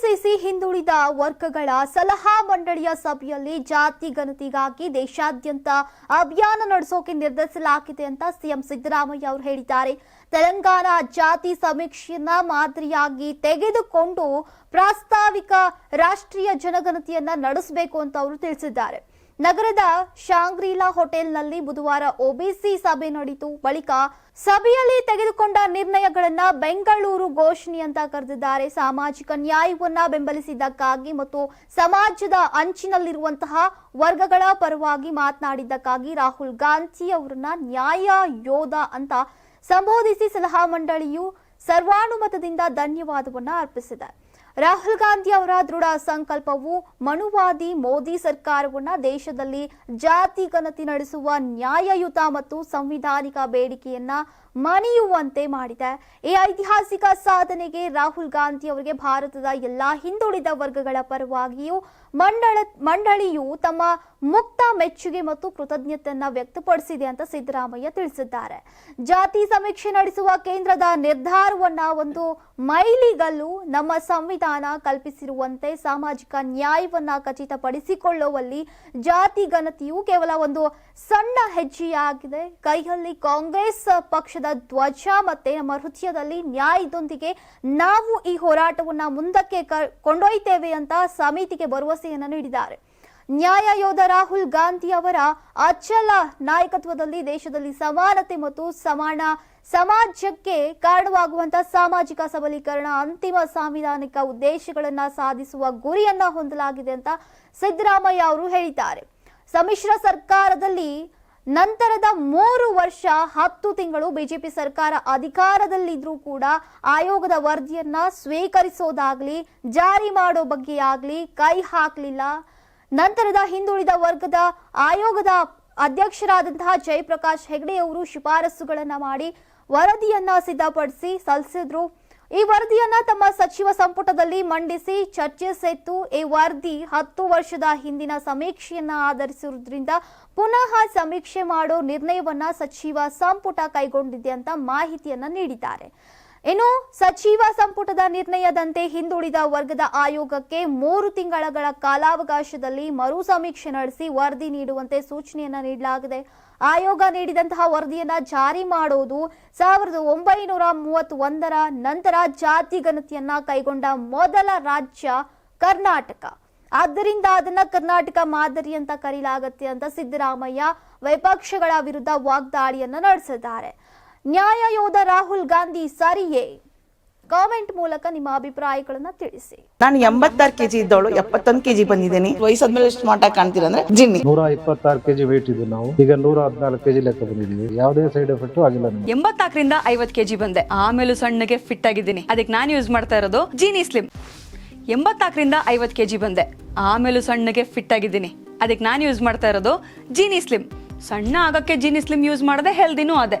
KPCC ಹಿಂದುಳಿದ ವರ್ಗಗಳ ಸಲಹಾ ಮಂಡಳಿಯ ಸಭೆಯಲ್ಲಿ ಜಾತಿ ಗಣತಿಗಾಗಿ ದೇಶಾದ್ಯಂತ ಅಭಿಯಾನ ನಡೆಸೋಕೆ ನಿರ್ಧರಿಸಲಾಗಿದೆ ಅಂತ ಸಿಎಂ ಸಿದ್ದರಾಮಯ್ಯ ಅವರು ಹೇಳಿದ್ದಾರೆ. ತೆಲಂಗಾಣ ಜಾತಿ ಸಮೀಕ್ಷೆಯನ್ನ ಮಾದರಿಯಾಗಿ ತೆಗೆದುಕೊಂಡು ಪ್ರಾಸ್ತಾವಿಕ ರಾಷ್ಟ್ರೀಯ ಜನಗಣತಿಯನ್ನ ನಡೆಸಬೇಕು ಅಂತ ಅವರು ತಿಳಿಸಿದ್ದಾರೆ. ನಗರದ ಶಾಂಗ್ರೀಲಾ ಹೋಟೆಲ್ನಲ್ಲಿ ಬುಧವಾರ ಒಬಿಸಿ ಸಭೆ ನಡೆಯಿತು ಬಳಿಕ ಸಭೆಯಲ್ಲಿ ತೆಗೆದುಕೊಂಡ ನಿರ್ಣಯಗಳನ್ನ ಬೆಂಗಳೂರು ಘೋಷಣೆ ಅಂತ ಕರೆದಿದ್ದಾರೆ. ಸಾಮಾಜಿಕ ನ್ಯಾಯವನ್ನ ಬೆಂಬಲಿಸಿದ್ದಕ್ಕಾಗಿ ಮತ್ತು ಸಮಾಜದ ಅಂಚಿನಲ್ಲಿರುವಂತಹ ವರ್ಗಗಳ ಪರವಾಗಿ ಮಾತನಾಡಿದ್ದಕ್ಕಾಗಿ ರಾಹುಲ್ ಗಾಂಧಿ ಅವರನ್ನ ನ್ಯಾಯ ಯೋಧ ಅಂತ ಸಂಬೋಧಿಸಿ ಸಲಹಾ ಮಂಡಳಿಯು ಸರ್ವಾನುಮತದಿಂದ ಧನ್ಯವಾದವನ್ನ ಅರ್ಪಿಸಿದೆ. ರಾಹುಲ್ ಗಾಂಧಿ ಅವರ ದೃಢ ಸಂಕಲ್ಪವು ಮನುವಾದಿ ಮೋದಿ ಸರ್ಕಾರವನ್ನ ದೇಶದಲ್ಲಿ ಜಾತಿ ಗಣತಿ ನಡೆಸುವ ನ್ಯಾಯಯುತ ಮತ್ತು ಸಂವಿಧಾನಿಕ ಬೇಡಿಕೆಯನ್ನ ಮಣಿಯುವಂತೆ ಮಾಡಿದೆ. ಈ ಐತಿಹಾಸಿಕ ಸಾಧನೆಗೆ ರಾಹುಲ್ ಗಾಂಧಿ ಅವರಿಗೆ ಭಾರತದ ಎಲ್ಲಾ ಹಿಂದುಳಿದ ವರ್ಗಗಳ ಪರವಾಗಿಯೂ ಮಂಡಳ ಮಂಡಳಿಯು ತಮ್ಮ ಮುಕ್ತ ಮೆಚ್ಚುಗೆ ಮತ್ತು ಕೃತಜ್ಞತೆಯನ್ನ ವ್ಯಕ್ತಪಡಿಸಿದೆ ಅಂತ ಸಿದ್ದರಾಮಯ್ಯ ತಿಳಿಸಿದ್ದಾರೆ. ಜಾತಿ ಸಮೀಕ್ಷೆ ನಡೆಸುವ ಕೇಂದ್ರದ ನಿರ್ಧಾರವನ್ನ ಒಂದು ಮೈಲಿಗಲ್ಲು ನಮ್ಮ ಸಂವಿಧಾನ ಕಲ್ಪಿಸಿರುವಂತೆ ಸಾಮಾಜಿಕ ನ್ಯಾಯವನ್ನ ಖಚಿತಪಡಿಸಿಕೊಳ್ಳುವಲ್ಲಿ ಜಾತಿ ಘನತೆಯು ಕೇವಲ ಒಂದು ಸಣ್ಣ ಹೆಜ್ಜೆಯಾಗಿದೆ. ಕೈಯಲ್ಲಿ ಕಾಂಗ್ರೆಸ್ ಪಕ್ಷದ ಧ್ವಜ ಮತ್ತೆ ನಮ್ಮ ಹೃದಯದಲ್ಲಿ ನ್ಯಾಯದೊಂದಿಗೆ ನಾವು ಈ ಹೋರಾಟವನ್ನ ಮುಂದಕ್ಕೆ ಕೊಂಡೊಯ್ತೇವೆ ಅಂತ ಸಮಿತಿಗೆ ಭರವಸೆಯನ್ನು ನೀಡಿದ್ದಾರೆ. ನ್ಯಾಯ ಯೋಧ ರಾಹುಲ್ ಗಾಂಧಿ ಅವರ ಅಚಲ ನಾಯಕತ್ವದಲ್ಲಿ ದೇಶದಲ್ಲಿ ಸಮಾನತೆ ಮತ್ತು ಸಮಾನ ಸಮಾಜಕ್ಕೆ ಕಾರಣವಾಗುವಂತಹ ಸಾಮಾಜಿಕ ಸಬಲೀಕರಣ, ಅಂತಿಮ ಸಾಂವಿಧಾನಿಕ ಉದ್ದೇಶಗಳನ್ನ ಸಾಧಿಸುವ ಗುರಿಯನ್ನ ಹೊಂದಲಾಗಿದೆ ಅಂತ ಸಿದ್ದರಾಮಯ್ಯ ಅವರು ಹೇಳಿದ್ದಾರೆ. ಸಮ್ಮಿಶ್ರ ಸರ್ಕಾರದಲ್ಲಿ ನಂತರದ ಮೂರು ವರ್ಷ ಹತ್ತು ತಿಂಗಳು ಬಿಜೆಪಿ ಸರ್ಕಾರ ಅಧಿಕಾರದಲ್ಲಿದ್ರೂ ಕೂಡ ಆಯೋಗದ ವರದಿಯನ್ನ ಸ್ವೀಕರಿಸೋದಾಗ್ಲಿ, ಜಾರಿ ಮಾಡೋ ಬಗ್ಗೆ ಆಗ್ಲಿ ಕೈ ಹಾಕಲಿಲ್ಲ. ನಂತರದ ಹಿಂದುಳಿದ ವರ್ಗದ ಆಯೋಗದ ಅಧ್ಯಕ್ಷರಾದಂತಹ ಜಯಪ್ರಕಾಶ್ ಹೆಗಡೆ ಅವರು ಶಿಫಾರಸುಗಳನ್ನ ಮಾಡಿ ವರದಿಯನ್ನ ಸಿದ್ಧಪಡಿಸಿ ಸಲ್ಲಿಸಿದ್ರು. ಈ ವರದಿಯನ್ನ ತಮ್ಮ ಸಚಿವ ಸಂಪುಟದಲ್ಲಿ ಮಂಡಿಸಿ ಚರ್ಚಿಸಿತ್ತು ಈ ವರದಿ ಹತ್ತು ವರ್ಷದ ಹಿಂದಿನ ಸಮೀಕ್ಷೆಯನ್ನ ಆಧರಿಸಿರುವುದರಿಂದ ಪುನಃ ಸಮೀಕ್ಷೆ ಮಾಡೋ ನಿರ್ಣಯವನ್ನ ಸಚಿವ ಸಂಪುಟ ಕೈಗೊಂಡಿದೆ ಅಂತ ಮಾಹಿತಿಯನ್ನ ನೀಡಿದ್ದಾರೆ. ಇನ್ನು ಸಚಿವ ಸಂಪುಟದ ನಿರ್ಣಯದಂತೆ ಹಿಂದುಳಿದ ವರ್ಗದ ಆಯೋಗಕ್ಕೆ ಮೂರು ತಿಂಗಳ ಕಾಲಾವಕಾಶದಲ್ಲಿ ಮರು ಸಮೀಕ್ಷೆ ನಡೆಸಿ ವರದಿ ನೀಡುವಂತೆ ಸೂಚನೆಯನ್ನ ನೀಡಲಾಗಿದೆ. ಆಯೋಗ ನೀಡಿದಂತಹ ವರದಿಯನ್ನ ಜಾರಿ ಮಾಡೋದು ಸಾವಿರದ ಒಂಬೈನೂರ ಮೂವತ್ತೊಂದರ ನಂತರ ಜಾತಿ ಗಣತಿಯನ್ನ ಕೈಗೊಂಡ ಮೊದಲ ರಾಜ್ಯ ಕರ್ನಾಟಕ. ಆದ್ದರಿಂದ ಅದನ್ನ ಕರ್ನಾಟಕ ಮಾದರಿ ಅಂತ ಕರೀಲಾಗತ್ತೆ ಅಂತ ಸಿದ್ದರಾಮಯ್ಯ ವಿಪಕ್ಷಗಳ ವಿರುದ್ಧ ವಾಗ್ದಾಳಿಯನ್ನ ನಡೆಸಿದ್ದಾರೆ. ನ್ಯಾಯ ಯೋಧ ರಾಹುಲ್ ಗಾಂಧಿ ಸರಿಯೇ. ಕಾಮೆಂಟ್ ಮೂಲಕ ನಿಮ್ಮ ಅಭಿಪ್ರಾಯಗಳನ್ನ ತಿಳಿಸಿ. ನಾನು ಎಂಬತ್ತಾರು ಕೆಜಿ ಇದ್ದವಳು ಎಪ್ಪತ್ತೊಂದು ಕೆಜಿ ಬಂದಿದ್ದೀನಿ. ವಯಸ್ಸಾದ್ಮೇಲೆ ಸ್ಮಾರ್ಟ್ ಆಗಿ ಕಾಣ್ತೀರ ಅಂದ್ರೆ ಜಿನ್ನಿ. ನೂರ ಇಪ್ಪತ್ತಾರು ಕೆಜಿ ವೇಟ್ ಇದ್ದು ನಾವು. ಈಗ ನೂರ ಹದಿನಾಲ್ಕು ಕೆಜಿ ಲೆಕ್ಕ ಬಂದಿದ್ದೀವಿ. ಯಾವುದೇ ಸೈಡ್ ಎಫೆಕ್ಟ್ ಆಗಿಲ್ಲ ಎಂಬತ್ತಾಕರಿಂದ ಎಂಬತ್ನಾಲ್ಕರಿಂದ ಐವತ್ ಕೆಜಿ ಬಂದೆ. ಆಮೇಲೂ ಸಣ್ಣಗೆ ಫಿಟ್ ಆಗಿದ್ದೀನಿ. ಅದಕ್ಕೆ ನಾನು ಯೂಸ್ ಮಾಡ್ತಾ ಇರೋದು ಜೀನಿ ಸ್ಲಿಮ್ ಎಂಬತ್ನಾಲ್ಕರಿಂದ ಐವತ್ತು ಕೆಜಿ ಬಂದೆ. ಆಮೇಲೂ ಸಣ್ಣಗೆ ಫಿಟ್ ಆಗಿದ್ದೀನಿ. ಅದಕ್ಕೆ ನಾನು ಯೂಸ್ ಮಾಡ್ತಾ ಇರೋದು ಜೀನಿ ಸ್ಲಿಮ್ ಸಣ್ಣ ಆಗಕ್ಕೆ ಜೀನಿ ಸ್ಲಿಮ್ ಯೂಸ್ ಮಾಡದೆ ಹೆಲ್ದಿನೂ ಅದೇ.